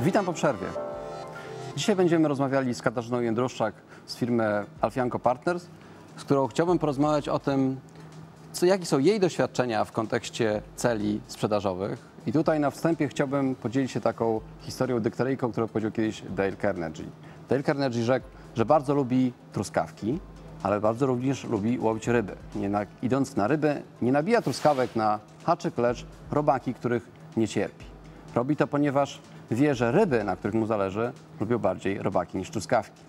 Witam po przerwie. Dzisiaj będziemy rozmawiali z Katarzyną Jędruszczak z firmy Alfianco Partners, z którą chciałbym porozmawiać o tym, co, jakie są jej doświadczenia w kontekście celi sprzedażowych. I tutaj na wstępie chciałbym podzielić się taką historią dykteryjką, którą powiedział kiedyś Dale Carnegie. Dale Carnegie rzekł, że bardzo lubi truskawki, ale bardzo również lubi łowić ryby. Na, idąc na ryby, nie nabija truskawek na haczyk, lecz robaki, których nie cierpi. Robi to, ponieważ wie, że ryby, na których mu zależy, lubią bardziej robaki niż truskawki.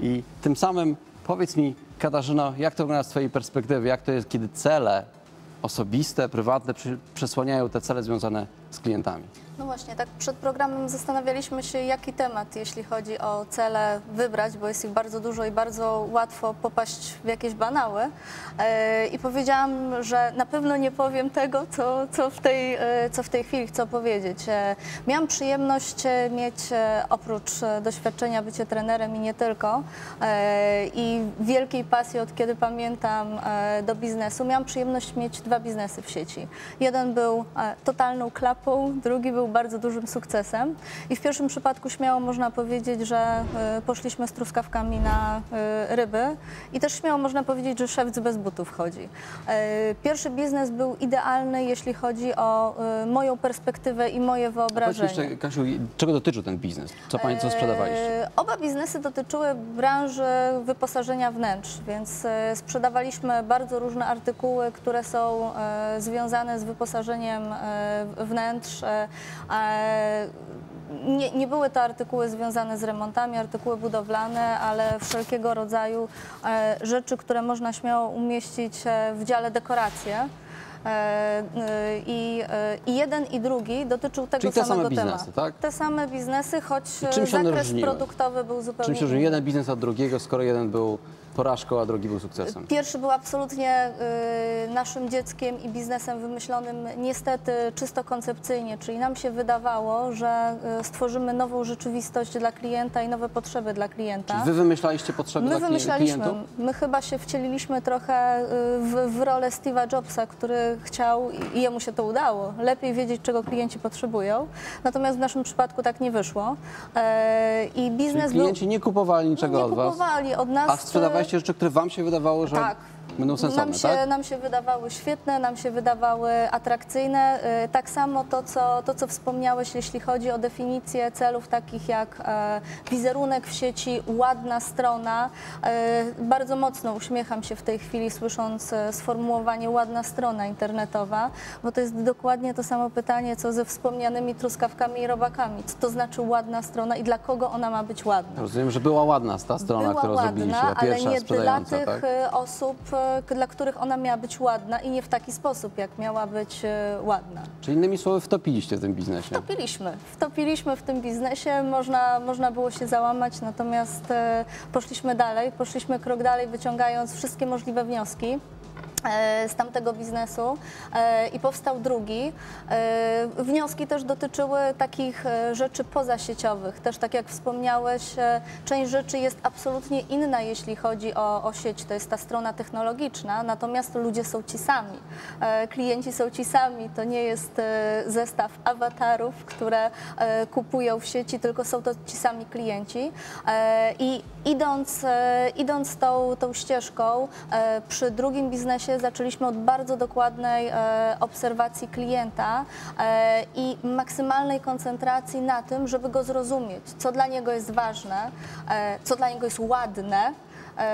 I tym samym powiedz mi, Katarzyno, jak to wygląda z Twojej perspektywy? Jak to jest, kiedy cele osobiste, prywatne przesłaniają te cele związane z klientami? No właśnie, tak przed programem zastanawialiśmy się, jaki temat, jeśli chodzi o cele, wybrać, bo jest ich bardzo dużo i bardzo łatwo popaść w jakieś banały. E, I powiedziałam, że na pewno nie powiem tego, co, co, w, tej, e, co w tej chwili chcę powiedzieć. E, Miałam przyjemność mieć oprócz doświadczenia bycie trenerem i nie tylko i wielkiej pasji od kiedy pamiętam do biznesu. Miałam przyjemność mieć dwa biznesy w sieci. Jeden był totalną klapą, drugi był bardzo dużym sukcesem i w pierwszym przypadku śmiało można powiedzieć, że e, poszliśmy z truskawkami na e, ryby i też śmiało można powiedzieć, że szewc bez butów chodzi. E, Pierwszy biznes był idealny, jeśli chodzi o moją perspektywę i moje wyobrażenie. jeszcze, Kasiu, czego dotyczył ten biznes? Co Pani co sprzedawaliście? Oba biznesy dotyczyły branży wyposażenia wnętrz, więc sprzedawaliśmy bardzo różne artykuły, które są związane z wyposażeniem e, wnętrz. e, Nie, nie były to artykuły związane z remontami, artykuły budowlane, ale wszelkiego rodzaju e, rzeczy, które można śmiało umieścić e, w dziale dekoracje. I, I jeden i drugi dotyczył tego Czyli te samego same biznesy, tematu. tak? Te same biznesy, choć zakres produktowy był zupełnie Czym się różni jeden biznes od drugiego, skoro jeden był porażką, a drugi był sukcesem? Pierwszy był absolutnie y, naszym dzieckiem i biznesem wymyślonym niestety czysto koncepcyjnie, czyli nam się wydawało, że y, stworzymy nową rzeczywistość dla klienta i nowe potrzeby dla klienta. Wy wymyślaliście potrzeby My dla wymyślaliśmy, klientów? my chyba się wcieliliśmy trochę y, w, w rolę Steve'a Jobsa, który chciał i jemu się to udało, lepiej wiedzieć, czego klienci potrzebują. Natomiast w naszym przypadku tak nie wyszło. E, I Czyli biznes klienci nie kupowali był, niczego nie od Was, kupowali od nas. a sprzedawaliście rzeczy, które Wam się wydawało, że Tak. Będą sensowne, nam się, tak? Nam się wydawały świetne, nam się wydawały atrakcyjne. Y, Tak samo to co, to, co wspomniałeś, jeśli chodzi o definicję celów takich jak e, wizerunek w sieci, ładna strona. E, Bardzo mocno uśmiecham się w tej chwili, słysząc e, sformułowanie ładna strona internetowa, bo to jest dokładnie to samo pytanie, co ze wspomnianymi truskawkami i robakami. Co to znaczy ładna strona i dla kogo ona ma być ładna? Rozumiem, że była ładna ta strona, była którą ładna, zrobiliście, ta ale pierwsza nie dla tych tak? osób, dla których ona miała być ładna i nie w taki sposób, jak miała być e, ładna. Czyli innymi słowy wtopiliście w tym biznesie. Wtopiliśmy. Wtopiliśmy w tym biznesie, można, można było się załamać, natomiast e, poszliśmy dalej, poszliśmy krok dalej, wyciągając wszystkie możliwe wnioski e, z tamtego biznesu e, i powstał drugi. E, Wnioski też dotyczyły takich e, rzeczy pozasieciowych. Też tak jak wspomniałeś, e, część rzeczy jest absolutnie inna, jeśli chodzi o, o sieć. To jest ta strona technologiczna, natomiast ludzie są ci sami. E, Klienci są ci sami. To nie jest e, zestaw awatarów, które e, kupują w sieci, tylko są to ci sami klienci. E, I idąc, e, idąc tą, tą ścieżką, e, przy drugim biznesie zaczęliśmy od bardzo dokładnej e, obserwacji klienta e, i maksymalnej koncentracji na tym, żeby go zrozumieć, co dla niego jest ważne, e, co dla niego jest ładne,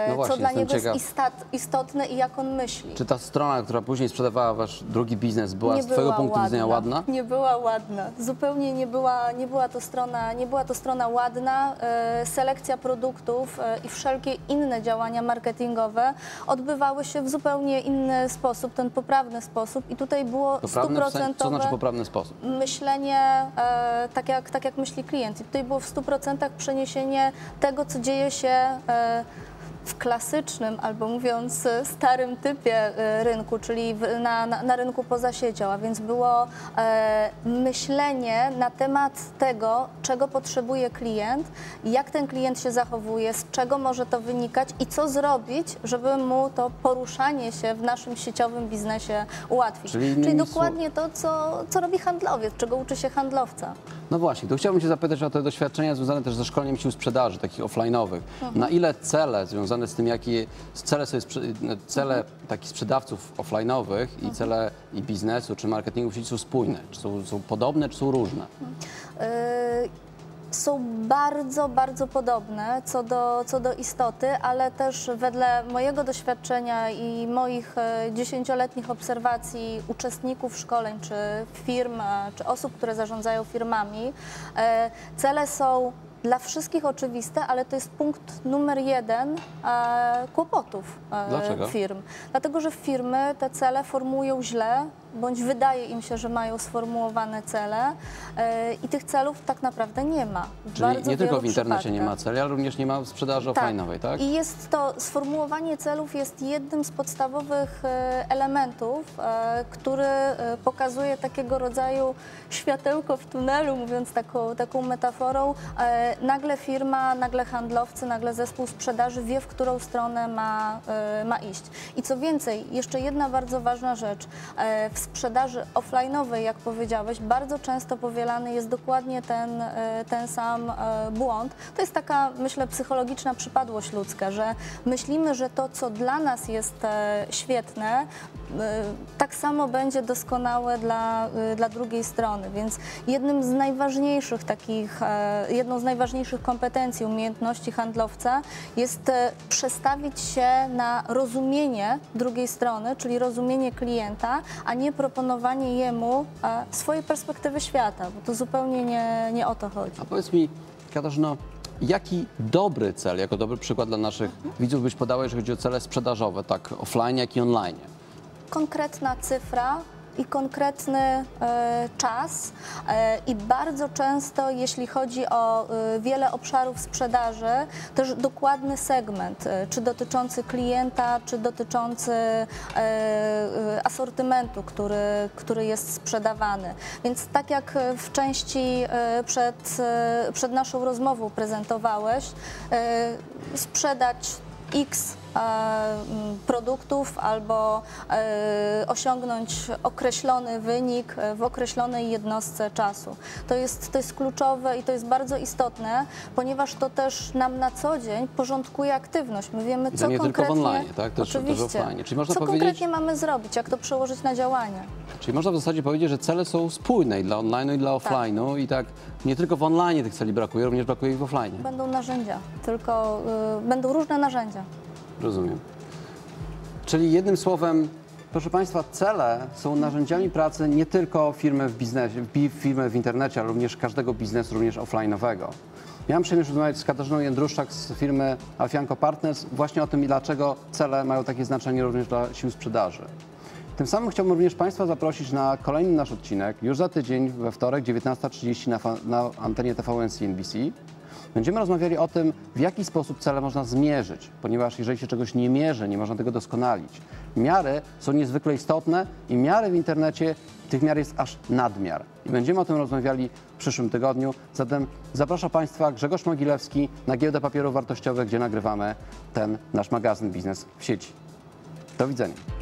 No właśnie, co dla niego ciekaw. jest istat, istotne i jak on myśli. Czy ta strona, która później sprzedawała Wasz drugi biznes, była nie z Twojego była punktu widzenia ładna? Nie była ładna. Zupełnie nie była, nie była, to, strona, nie była to strona ładna. E, selekcja produktów e, i wszelkie inne działania marketingowe odbywały się w zupełnie inny sposób, ten poprawny sposób i tutaj było sensie, co znaczy stuprocentowe poprawny sposób? myślenie e, tak, jak, tak jak myśli klient. I tutaj było w 100% przeniesienie tego, co dzieje się e, w klasycznym, albo mówiąc e, starym typie e, rynku, czyli na, na, na rynku poza siecią, a więc było e, myślenie na temat tego, czego potrzebuje klient, jak ten klient się zachowuje, z czego może to wynikać i co zrobić, żeby mu to poruszanie się w naszym sieciowym biznesie ułatwić. Czyli innymi dokładnie to, co, co robi handlowiec, czego uczy się handlowca. No właśnie, tu chciałbym Cię zapytać o te doświadczenia związane też ze szkoleniem sił sprzedaży, takich offline'owych. Na ile cele związane z tym, jakie cele, sobie, sprze- cele takich sprzedawców offline'owych i cele i biznesu czy marketingu w sieci są spójne? Czy są, są podobne, czy są różne? Y, są bardzo, bardzo podobne co do, co do istoty, ale też wedle mojego doświadczenia i moich e, dziesięcioletnich obserwacji uczestników szkoleń, czy firm, e, czy osób, które zarządzają firmami, e, cele są dla wszystkich oczywiste, ale to jest punkt numer jeden e, kłopotów e, Dlaczego? firm. Dlatego, że firmy te cele formułują źle, bądź wydaje im się, że mają sformułowane cele e, i tych celów tak naprawdę nie ma. Czyli nie tylko w internecie nie ma celi, ale również nie ma sprzedaży offline'owej, tak? I jest to, sformułowanie celów jest jednym z podstawowych e, elementów, e, który pokazuje takiego rodzaju światełko w tunelu, mówiąc taką, taką metaforą. Nagle firma, nagle handlowcy, nagle zespół sprzedaży wie, w którą stronę ma, ma iść. I co więcej, jeszcze jedna bardzo ważna rzecz. W sprzedaży offline'owej, jak powiedziałeś, bardzo często powielany jest dokładnie ten, e, ten sam e, błąd. To jest taka, myślę, psychologiczna przypadłość ludzka, że myślimy, że to, co dla nas jest e, świetne, tak samo będzie doskonałe dla, e, dla drugiej strony. Więc jednym z najważniejszych takich, e, jedną z najważniejszych kompetencji, umiejętności handlowca jest e, przestawić się na rozumienie drugiej strony, czyli rozumienie klienta, a nie proponowanie jemu e, swojej perspektywy świata, bo to zupełnie nie, nie o to chodzi. A powiedz mi, Katarzyno, jaki dobry cel, jako dobry przykład dla naszych widzów byś podała, jeżeli chodzi o cele sprzedażowe, tak offline, jak i online? Konkretna cyfra i konkretny e, czas e, i bardzo często, jeśli chodzi o e, wiele obszarów sprzedaży, też dokładny segment, czy dotyczący klienta, czy dotyczący asortymentu, który, który jest sprzedawany. Więc tak jak w części przed, przed naszą rozmową prezentowałeś, sprzedać X produktów albo e, osiągnąć określony wynik e, w określonej jednostce czasu. To jest, to jest kluczowe i to jest bardzo istotne, ponieważ to też nam na co dzień porządkuje aktywność. My wiemy, I co nie tylko w konkretnie... online, tak? Też- też Oczywiście. offline. Czyli można co powiedzieć- konkretnie mamy zrobić, jak to przełożyć na działanie. Czyli można w zasadzie powiedzieć, że cele są spójne i dla online'u i dla offline'u i tak nie tylko w online tych celi brakuje, również brakuje ich w offline. Będą narzędzia, tylko y, będą różne narzędzia. Rozumiem. Czyli jednym słowem, proszę Państwa, cele są narzędziami pracy nie tylko firmy w biznesie, firmy w internecie, ale również każdego biznesu, również offline'owego. Miałem przyjemność rozmawiać z Katarzyną Jędruszczak z firmy Alfianco Partners właśnie o tym, i dlaczego cele mają takie znaczenie również dla sił sprzedaży. Tym samym chciałbym również Państwa zaprosić na kolejny nasz odcinek już za tydzień we wtorek 19.30 na, na antenie TVN CNBC. Będziemy rozmawiali o tym, w jaki sposób cele można zmierzyć, ponieważ jeżeli się czegoś nie mierzy, nie można tego doskonalić. Miary są niezwykle istotne i miary w internecie, tych miar jest aż nadmiar. I będziemy o tym rozmawiali w przyszłym tygodniu. Zatem zapraszam Państwa Grzegorz Mogilewski na Giełdę Papierów Wartościowych, gdzie nagrywamy ten nasz magazyn Biznes w sieci. Do widzenia.